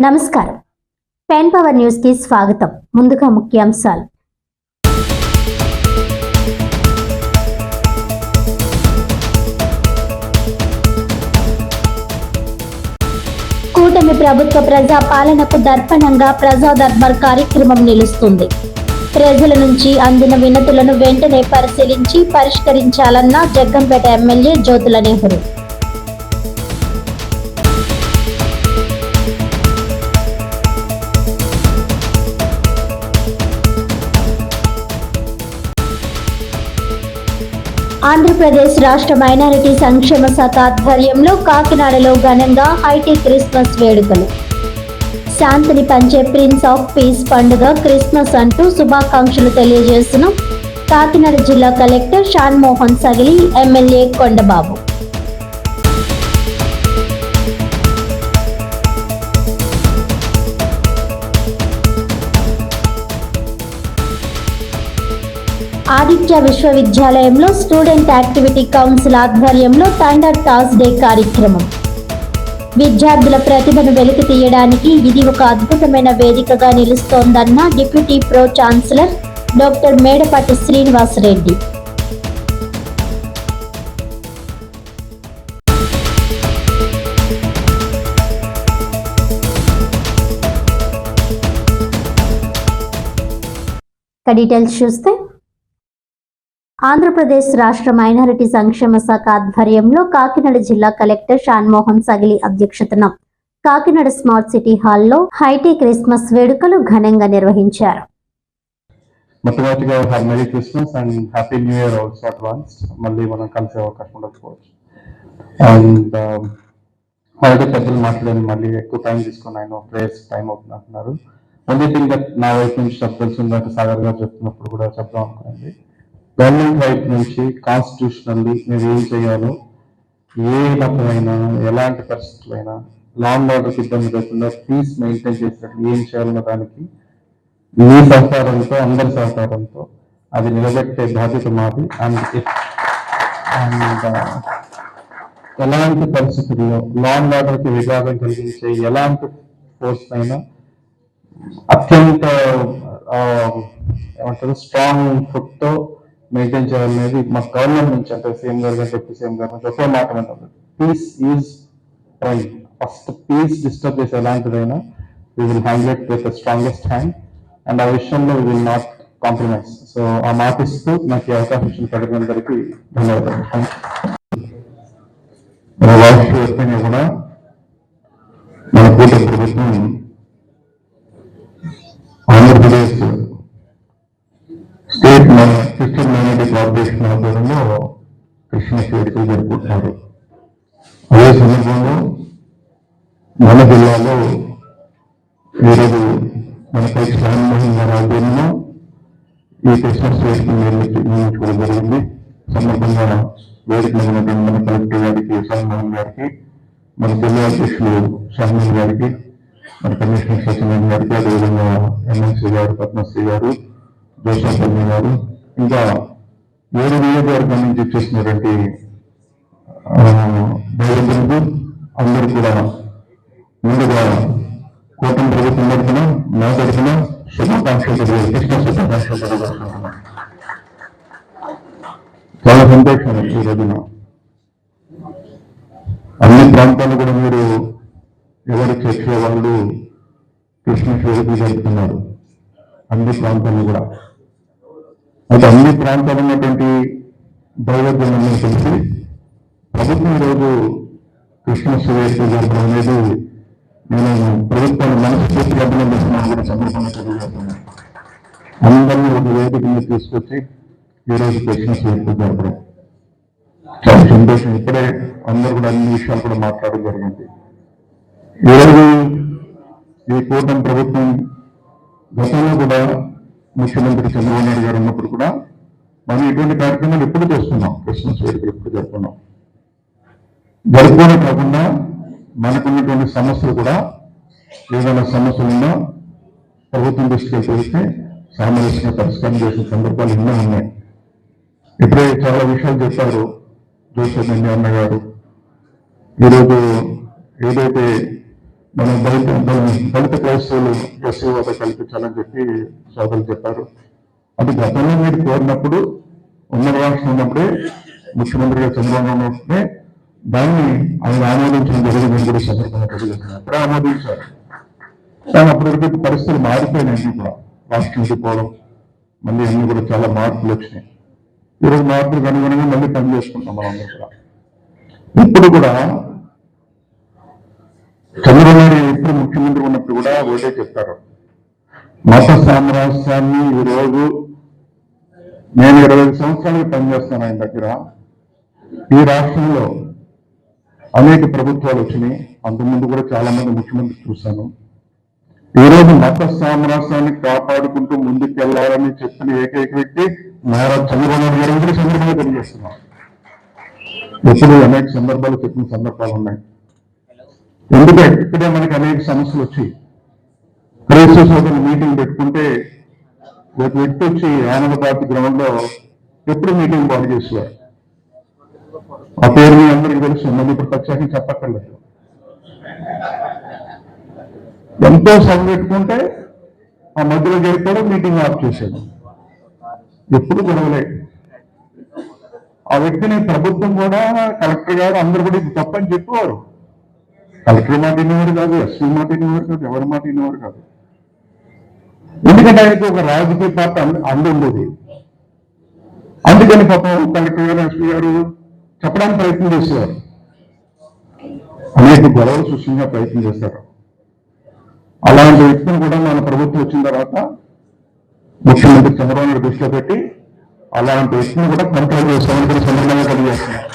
నమస్కారం. Pen power న్యూస్కి స్వాగతం. ముందుగా ముఖ్యాంశాలు. కూటమి ప్రభుత్వ ప్రజా పాలనకు దర్పణంగా ప్రజా దర్బార్ కార్యక్రమం నిలుస్తుంది. ప్రజల నుంచి అందిన వినతులను వెంటనే పరిశీలించి పరిష్కరించాలన్న జగ్గంపేట ఎమ్మెల్యే జ్యోతుల నెహ్రూ. ఆంధ్రప్రదేశ్ రాష్ట్ర మైనారిటీ సంక్షేమ శాఖ ఆధ్వర్యంలో కాకినాడలో ఘనంగా హైటెక్ క్రిస్మస్ వేడుకలు. శాంతిని పంచే ప్రిన్స్ ఆఫ్ పీస్ పండుగ క్రిస్మస్ అంటూ శుభాకాంక్షలు తెలియజేస్తున్న. కాకినాడ జిల్లా కలెక్టర్ షాన్ మోహన్ సగిలి ఎమ్మెల్యే కొండబాబు. ఆదిత్య విశ్వవిద్యాలయంలో స్టూడెంట్ యాక్టివిటీ కౌన్సిల్ ఆధ్వర్యంలో థండర్ టాస్ డే కార్యక్రమం. విద్యార్థుల ప్రతిభను వెలికి తీయడానికి ఇది ఒక అద్భుతమైన వేదికగా నిలుస్తోందన్న deputy pro chancellor doctor Medapati Srinivasa Reddy ఇక డీటెయిల్స్ చూస్తే ఆంధ్రప్రదేశ్ రాష్ట్ర మైనారిటీ సంక్షేమ శాఖ ఆధ్వర్యంలో కాకినాడ జిల్లా కలెక్టర్ షాన్మోహన్ సగిలి అధ్యక్షతన కాకినాడ స్మార్ట్ సిటీ హాల్లో హైటీ క్రిస్మస్ వేడుకలు ఘనంగా నిర్వహించారు. మొట్టమొదటిగా have merry Christmas and happy new year also advance మళ్ళీ మనం కలిసే అవకాశం ఉండకపోవచ్చు. అండ్ um, ఆల్రెడీ పెద్దలు మాట్లాడి మళ్ళీ ఎక్కువ టైం తీసుకుని ఆయన ప్రేయర్స్ టైం అవుతుంది అంటున్నారు. ఓన్లీ థింగ్ దట్ నా వైపు నుంచి చెప్పాల్సి ఉందంటే సాగర్ గారు చెప్తున్నప్పుడు కూడా చెప్దాం అనుకున్నది గవర్నమెంట్ వైపు నుంచి కాన్స్టిట్యూషనల్లీ మీరు ఏం చేయాలో? ఏ రకమైన ఎలాంటి పరిస్థితులైనా లాంగ్ ఆర్డర్కి ఇబ్బంది లేకుండా పీస్ మెయింటైన్ చేసేటట్లు ఏం చేయాలన్న దానికి మీ సహకారంతో అందరి సహకారంతో అది నిలబెట్టే బాధ్యత మాది. అండ్ uh, ఎలాంటి పరిస్థితుల్లో లాంగ్ ఆర్డర్కి విఘాతం కలిగించే ఎలాంటి ఫోర్స్ అయినా అత్యంత uh, ఏమంటారు స్ట్రాంగ్ ఫుట్తో మెయింటైన్ చేయాలనేది మా గవర్నమెంట్ నుంచి అంటే సీఎం గారు కానీ డిప్యూటీ సీఎం గారు నుంచి ఒకే మాట ఉంటుంది. Peace is prime first peace disturb చేసే ఎలాంటిదైనా we will handle it with strongest hand and ఆ విషయంలో we will not compromise so ఆ మాట ఇస్తూ నాకు ఈ అవకాశం ఇచ్చిన ప్రజలందరికీ ధన్యవాదాలు Thank you. మన రాష్ట్ర వ్యాప్తంగా కూడా మన కూటమి ప్రభుత్వం Andhra Pradesh state Christian minority corporation Krishna వేడుకలు జరుపుకుంటున్నారు. అదే సందర్భంలో మన జిల్లాలో ఈరోజు మన పై గారి ఆధ్వర్యంలో ఈ క్రిస్మస్ వేడుకలు నిర్మించుకోవడం జరిగింది. సందర్భంగా వేడుకలు ఉన్నటువంటి మన కలెక్టర్ గారికి సన్మోహన్ గారికి మన జిల్లా అధ్యక్షులు సహమన్ గారికి మన కమిషనర్ సత్యనారాయణ గారికి అదేవిధంగా ఎమ్మెల్సీ గారు పద్మశ్రీ గారు జోసాపల్లి గారు ఇంకా ఏడు నియోజకవర్గం నుంచి వచ్చేసినటువంటి దైవజనులు అందరూ కూడా ముందుగా కూటమి ప్రభుత్వం తరఫున నా తరఫున శుభాకాంక్షలు చాలా సంతోషం ఈ రోజున. అన్ని ప్రాంతాలు కూడా మీరు ఎవరు చేసే వాళ్ళు కృష్ణ వేడుకలు జరుపుతున్నారు. అన్ని ప్రాంతాలు కూడా. అయితే అన్ని ప్రాంతాలు ఉన్నటువంటి దైవజ్ఞాన్ని కలిసి ప్రభుత్వం ఈరోజు క్రిస్మస్ వేడుకలు జరపడం అనేది నేను ప్రభుత్వాన్ని మనస్ఫూర్తిగా అభినందిస్తున్నాను కూడా సందర్భంగా తెలియజేస్తున్నాను. అందరినీ ఒక వేదిక మీద తీసుకొచ్చి ఈరోజు క్రిస్మస్ వేడుకలు జరపడం. చాలా సంతోషం. ఇప్పుడే అందరూ కూడా అన్ని విషయాలు కూడా మాట్లాడడం జరిగింది. ఈరోజు ఈ కూటమి ప్రభుత్వం గతంలో కూడా ముఖ్యమంత్రి చంద్రబాబు నాయుడు గారు ఉన్నప్పుడు కూడా మనం ఇటువంటి కార్యక్రమాలు ఎప్పుడు చేస్తున్నాం? క్రిస్మస్ వేడుకలు ఎప్పుడు జరుపుకున్నాం? జరుపుకోవడం కాకుండా మనకున్నటువంటి సమస్యలు కూడా ఏదైనా సమస్యలు ఉన్నా ప్రభుత్వం దృష్టికి చేస్తే సామరస్యంగా పరిష్కారం చేసిన సందర్భాలు ఎన్నో ఉన్నాయి. ఇప్పుడే చాలా విషయాలు చెప్పారు జోసెఫ్ అన్న గారు. ఈరోజు ఏదైతే మనం దళిత దళిత క్రైస్తవులు ఎస్సీ హోదా కల్పించాలని చెప్పి సోదరులు చెప్పారు. అది గతంలో మీరు కోరినప్పుడు ఉమ్మడి రాష్ట్రం ఉన్నప్పుడే ముఖ్యమంత్రిగా చంద్రబాబు దాన్ని ఆయన ఆమోదించడం జరిగిందని కూడా సందర్భంగా తెలియజేస్తున్నారు అప్పుడే ఆమోదించారు. కానీ అప్పటివరకు పరిస్థితులు మారిపోయినాయి కూడా. రాష్ట్రం పోవడం మళ్ళీ అన్ని కూడా చాలా మార్పులు వచ్చినాయి. ఈరోజు మార్పులకు అనుగుణంగా మళ్ళీ పని చేసుకుంటాం మనం కూడా. ఇప్పుడు కూడా చంద్రబాబు ఎప్పుడు ముఖ్యమంత్రి ఉన్నప్పుడు కూడా ఒకటే చెప్తారు. మత సామ్రాజ్యాన్ని ఈరోజు నేను ఇరవై ఐదు సంవత్సరాలుగా పనిచేస్తాను ఆయన దగ్గర. ఈ రాష్ట్రంలో అనేక ప్రభుత్వాలు వచ్చినాయి. అంతకుముందు కూడా చాలా మంది ముఖ్యమంత్రి చూశాను. ఈ రోజు మత సామ్రాజ్యాన్ని కాపాడుకుంటూ ముందుకు వెళ్ళాలని చెప్పిన ఏకైక వ్యక్తి నారా చంద్రబాబు గారు. కూడా సందర్భంగా తెలియజేస్తున్నాం ఎప్పుడు అనేక సందర్భాలు చెప్పిన సందర్భాలు ఉన్నాయి. ఎందుకంటే ఇక్కడే మనకి అనేక సమస్యలు వచ్చాయి. క్రైస్తవ సోదరులు మీటింగ్ పెట్టుకుంటే ఒక వ్యక్తి వచ్చి ఆనందబాద్ గ్రౌండ్లో ఎప్పుడు మీటింగ్ బాగు చేసేవారు? ఆ పేరు మీ అందరికీ తెలుసు మళ్ళీ ఇప్పుడు ప్రత్యేకంగా చెప్పక్కర్లేదు. ఎంతో సభ పెట్టుకుంటే ఆ మధ్యలో జరిపాడు మీటింగ్ ఆఫ్ చేశాడు ఎప్పుడు గొడవలే. ఆ వ్యక్తిని ప్రభుత్వం కూడా కలెక్టర్ గారు అందరూ కూడా ఇది తప్పని చెప్పేవారు. కలెక్టర్ మాట వినేవారు కాదు ఎస్సీ మాట వినేవారు కాదు ఎవరి మాట వినేవారు కాదు. ఎందుకంటే ఆయనకి ఒక రాజకీయ పార్టీ అండ ఉండేది అందుకని పాపం కలెక్టర్ గారు ఎస్పీ గారు చెప్పడానికి ప్రయత్నం చేసేవారు. అనేక గొడవలు సృష్టించే ప్రయత్నం చేశారు అలాంటి వ్యక్తిని కూడా మన ప్రభుత్వం వచ్చిన తర్వాత ముఖ్యమంత్రి చంద్రబాబు నాయుడు దృష్టిలో పెట్టి అలాంటి వ్యక్తిని కూడా కంట్రోల్ చేస్తామని కూడా సందర్భంగా తెలియజేస్తున్నారు.